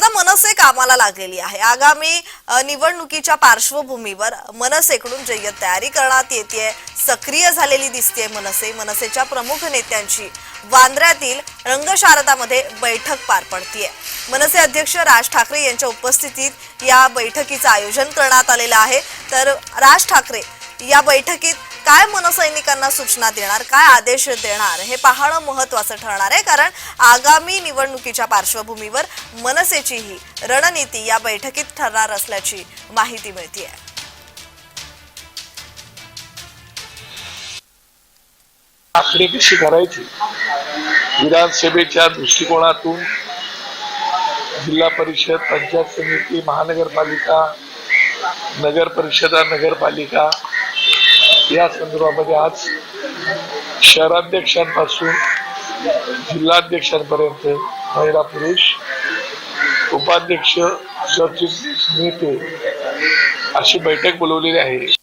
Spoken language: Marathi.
आता मनसे कामाला लागलेली आहे. आगामी निवडणुकीच्या पार्श्वभूमीवर मनसेकडून जय्यत तयारी करण्यात येते सक्रिय झालेली दिसते मनसे. मनसेच्या प्रमुख नेत्यांची वांद्र्यातील रंगशारदामध्ये बैठक पार पडतीये. मनसे अध्यक्ष राज ठाकरे यांच्या उपस्थितीत या बैठकीचं आयोजन करण्यात आलेलं आहे. तर राज ठाकरे या बैठकीत काय मनसैनिकांना सूचना देणार काय आदेश देणार हे पाहणं महत्वाचं ठरणार आहे. कारण आगामी निवडणुकीच्या पार्श्वभूमीवर मनसेची ही रणनीती या बैठकीत ठरणार असल्याची माहिती मिळते आखणी कशी करायची. विधानसभेच्या दृष्टिकोनातून जिल्हा परिषद पंचायत समिती महानगरपालिका नगर परिषदा नगरपालिका या संदर्भामध्ये आज शहराध्यक्षांपासून जिल्हाध्यक्षांपर्यंत महिला पुरुष उपाध्यक्ष सचिव नेते अशी बैठक बोलवलेली आहे.